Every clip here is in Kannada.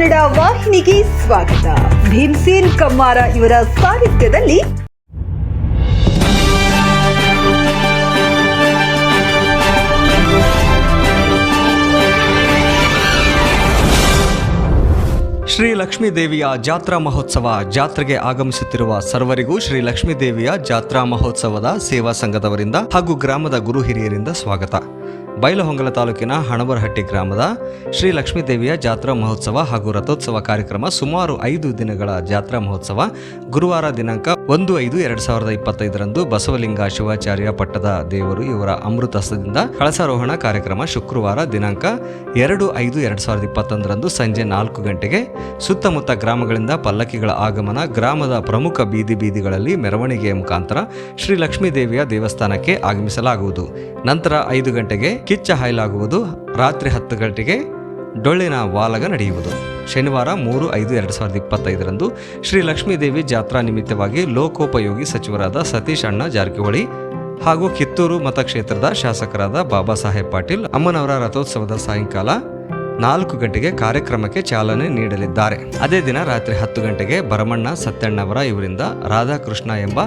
ಕನ್ನಡ ವಾಹಿನಿಗೆ ಸ್ವಾಗತ. ಭೀಮಸೇನ್ ಕಮ್ಮಾರ ಇವರ ಸಾಹಿತ್ಯದಲ್ಲಿ ಶ್ರೀ ಲಕ್ಷ್ಮೀದೇವಿಯ ಜಾತ್ರಾ ಮಹೋತ್ಸವ ಜಾತ್ರೆಗೆ ಆಗಮಿಸುತ್ತಿರುವ ಸರ್ವರಿಗೂ ಶ್ರೀ ಲಕ್ಷ್ಮೀದೇವಿಯ ಜಾತ್ರಾ ಮಹೋತ್ಸವದ ಸೇವಾ ಸಂಘದವರಿಂದ ಹಾಗೂ ಗ್ರಾಮದ ಗುರು ಹಿರಿಯರಿಂದ ಸ್ವಾಗತ. ಬೈಲಹೊಂಗಲ ತಾಲೂಕಿನ ಹಣಬರಹಟ್ಟಿ ಗ್ರಾಮದ ಶ್ರೀ ಲಕ್ಷ್ಮೀದೇವಿಯ ಜಾತ್ರಾ ಮಹೋತ್ಸವ ಹಾಗೂ ರಥೋತ್ಸವ ಕಾರ್ಯಕ್ರಮ ಸುಮಾರು ಐದು ದಿನಗಳ ಜಾತ್ರಾ ಮಹೋತ್ಸವ ಗುರುವಾರ ದಿನಾಂಕ ಒಂದು ಐದು ಎರಡ್ ಸಾವಿರದ ಇಪ್ಪತ್ತೈದರಂದು ಬಸವಲಿಂಗ ಶಿವಾಚಾರ್ಯ ಪಟ್ಟದ ದೇವರು ಇವರ ಅಮೃತಸದಿಂದ ಕಳಸಾರೋಹಣ ಕಾರ್ಯಕ್ರಮ ಶುಕ್ರವಾರ ದಿನಾಂಕ ಎರಡು ಐದು ಎರಡ್ ಸಾವಿರದ ಇಪ್ಪತ್ತೊಂದರಂದು ಸಂಜೆ ನಾಲ್ಕು ಗಂಟೆಗೆ ಸುತ್ತಮುತ್ತ ಗ್ರಾಮಗಳಿಂದ ಪಲ್ಲಕ್ಕಿಗಳ ಆಗಮನ ಗ್ರಾಮದ ಪ್ರಮುಖ ಬೀದಿ ಬೀದಿಗಳಲ್ಲಿ ಮೆರವಣಿಗೆಯ ಮುಖಾಂತರ ಶ್ರೀ ಲಕ್ಷ್ಮೀ ದೇವಿಯ ದೇವಸ್ಥಾನಕ್ಕೆ ಆಗಮಿಸಲಾಗುವುದು. ನಂತರ ಐದು ಗಂಟೆಗೆ ಕಿಚ್ಚ ಹಾಯಲಾಗುವುದು. ರಾತ್ರಿ ಹತ್ತು ಗಂಟೆಗೆ ಡೊಳ್ಳಿನ ವಾಲಗ ನಡೆಯುವುದು. ಶನಿವಾರ ಮೂರು ಐದು ಎರಡು ಸಾವಿರದ ಇಪ್ಪತ್ತೈದರಂದು ಶ್ರೀ ಲಕ್ಷ್ಮೀದೇವಿ ಜಾತ್ರಾ ನಿಮಿತ್ತವಾಗಿ ಲೋಕೋಪಯೋಗಿ ಸಚಿವರಾದ ಸತೀಶ್ ಅಣ್ಣ ಜಾರಕಿಹೊಳಿ ಹಾಗೂ ಕಿತ್ತೂರು ಮತಕ್ಷೇತ್ರದ ಶಾಸಕರಾದ ಬಾಬಾ ಸಾಹೇಬ್ ಪಾಟೀಲ್ ಅಮ್ಮನವರ ರಥೋತ್ಸವದ ಸಾಯಂಕಾಲ ನಾಲ್ಕು ಗಂಟೆಗೆ ಕಾರ್ಯಕ್ರಮಕ್ಕೆ ಚಾಲನೆ ನೀಡಲಿದ್ದಾರೆ. ಅದೇ ದಿನ ರಾತ್ರಿ ಹತ್ತು ಗಂಟೆಗೆ ಭರಮಣ್ಣ ಸತ್ಯಣ್ಣವರ ಇವರಿಂದ ರಾಧಾಕೃಷ್ಣ ಎಂಬ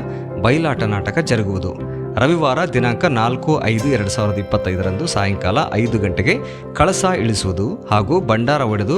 ಬಯಲಾಟ ನಾಟಕ ಜರುಗುವುದು. ರವಿವಾರ ದಿನಾಂಕ ನಾಲ್ಕು ಐದು ಎರಡು ಸಾವಿರದ ಇಪ್ಪತ್ತೈದರಂದು ಸಾಯಂಕಾಲ ಐದು ಗಂಟೆಗೆ ಕಳಸ ಇಳಿಸುವುದು ಹಾಗೂ ಭಂಡಾರ ಒಡೆದು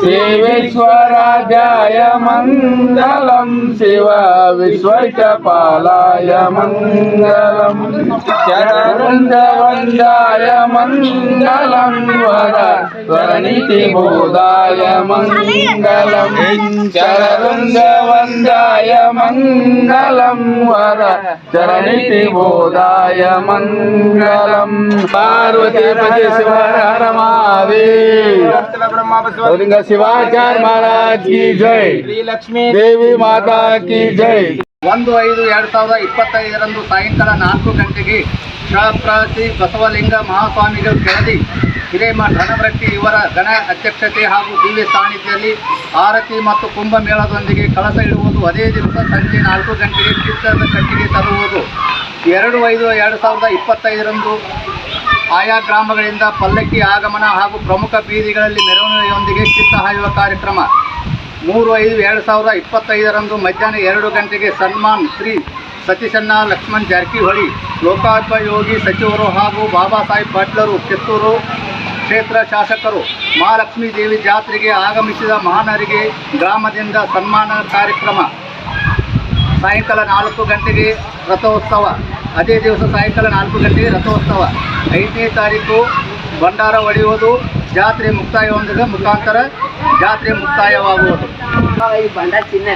శివేశ్వరాజాయ మంగళం శివ విశ్వైకపాలాయ మంగళం చరణవందాయ మంగళం వర స్వరణితి బోధాయ మంగళం చరణవందాయ మంగళం వర చరణితి బోధాయ మంగళం పార్వతీ పతి ಶಿವಾಚಾರ್ಯ ಮಹಾರಾಜ್ ಕಿ ಜೈ. ಶ್ರೀಲಕ್ಷ್ಮೀ ದೇವಿ ಮಾತಾ ಕಿ ಜೈ. ಒಂದು ಐದು ಎರಡು ಸಾವಿರದ ಇಪ್ಪತ್ತೈದರಂದು ಸಾಯಂಕಾಲ ನಾಲ್ಕು ಗಂಟೆಗೆ ಶಾಪ್ರಾಸಿ ಬಸವಲಿಂಗ ಮಹಾಸ್ವಾಮಿಗಳು ಕೆಳದಿ ಹಿರೇಮಠ ಹಣವಟ್ಟಿ ಇವರ ಗಣ ಅಧ್ಯಕ್ಷತೆ ಹಾಗೂ ದಿವ್ಯ ಸಾನ್ನಿಧ್ಯದಲ್ಲಿ ಆರತಿ ಮತ್ತು ಕುಂಭಮೇಳದೊಂದಿಗೆ ಕಳಸ ಇಡುವುದು ಅದೇ ದಿವಸ ಸಂಜೆ ನಾಲ್ಕು ಗಂಟೆಗೆ ಚಿತ್ರದ ಕಟ್ಟಿಗೆ ತರುವುದು. ಎರಡು ಐದು ಎರಡು ಸಾವಿರದ ಇಪ್ಪತ್ತೈದರಂದು ಆಯಾ ಗ್ರಾಮಗಳಿಂದ ಪಲ್ಲಕ್ಕಿ ಆಗಮನ ಹಾಗೂ ಪ್ರಮುಖ ಬೀದಿಗಳಲ್ಲಿ ಮೆರವಣಿಗೆಯೊಂದಿಗೆ ಚಿತ್ತ ಹಾಯುವ ಕಾರ್ಯಕ್ರಮ. ಮೂರು ಐದು ಎರಡು ಸಾವಿರದ ಇಪ್ಪತ್ತೈದರಂದು ಮಧ್ಯಾಹ್ನ ಎರಡು ಗಂಟೆಗೆ ಸನ್ಮಾನ್ ಶ್ರೀ ಸತೀಶಣ್ಣ ಲಕ್ಷ್ಮಣ್ ಜಾರಕಿಹೊಳಿ, ಲೋಕೋಪಯೋಗಿ ಸಚಿವರು ಹಾಗೂ ಬಾಬಾ ಸಾಹೇಬ್ ಪಾಟ್ಲರು ಕಿತ್ತೂರು ಕ್ಷೇತ್ರ ಶಾಸಕರು, ಮಹಾಲಕ್ಷ್ಮೀ ದೇವಿ ಜಾತ್ರೆಗೆ ಆಗಮಿಸಿದ ಮಹಾನರಿಗೆ ಗ್ರಾಮದಿಂದ ಸನ್ಮಾನ ಕಾರ್ಯಕ್ರಮ. ಸಾಯಂಕಾಲ ನಾಲ್ಕು ಗಂಟೆಗೆ ರಥೋತ್ಸವ. ಅದೇ ದಿವಸ ಸಾಯಂಕಾಲ ನಾಲ್ಕು ಗಂಟೆಗೆ ರಥೋತ್ಸವ. ಐದನೇ ತಾರೀಕು ಭಂಡಾರ ಒಡೆಯುವುದು. ಜಾತ್ರೆ ಮುಕ್ತಾಯವೊಂದಿಗೆ ಮುಖಾಂತರ ಜಾತ್ರೆ ಮುಕ್ತಾಯವಾಗುವುದು. ಈ ಬಂಡ ಚಿನ್ನ.